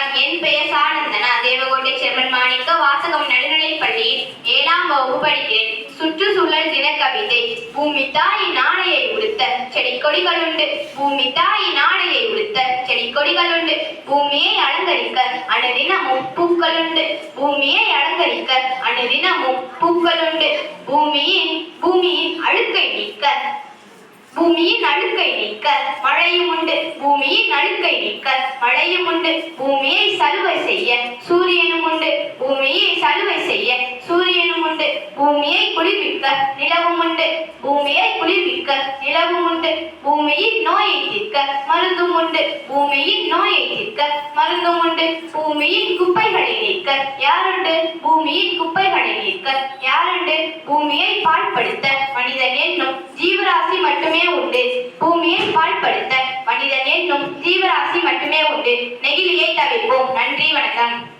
வணக்கம் என் பெயர் சானந்தனா. தேவகோட்டை செம்மன் மாணிக்க வாசகம் நடுநிலைப் பள்ளியில் ஏழாம் வகுப்பு படிக்கிறேன் சுற்றுச்சூழல் தின கவிதை பூமி தாய் ஆடையை உடுத்த. செடி கொடிகள் உண்டு பூமி தாய் ஆடையை உடுத்த. செடி கொடிகள் உண்டு பூமியை அலங்கரிக்க. அனுதினமும் பூக்கள் உண்டு பூமியை அலங்கரிக்க. அனுதினமும் பூக்கள் உண்டு பூமியின் பூமியின் அழுக்கை நீக்க. பூமியின் அழுக்கை நீக்க. மழையும் உண்டு பூமியின் நீக்க மழையும் உண்டு. பூமியை சலுவை செய்ய சூரியனும் உண்டு. பூமியை சலுவை செய்ய சூரியனும் உண்டு. பூமியை குளிர்விக்க நிலவும் உண்டு. பூமியை குளிர்விக்க நிலவும் உண்டு. பூமியின் நோயை தீர்க்க மருந்தும் உண்டு. பூமியின் நோயை தீர்க்க மருந்தும் உண்டு. பூமியின் குப்பைகளை நீக்க யாருண்டு? பூமியின் குப்பைகளை நீக்க யாருண்டு? பூமியை பாழ்படுத்த மனிதனே ஜீவராசி மட்டுமே உண்டு. பூமியை பாழ்படுத்த மனிதன் என்னும் ஜீவராசி மட்டுமே உண்டு. நெகிழியை தவிர்ப்போம். நன்றி வணக்கம்.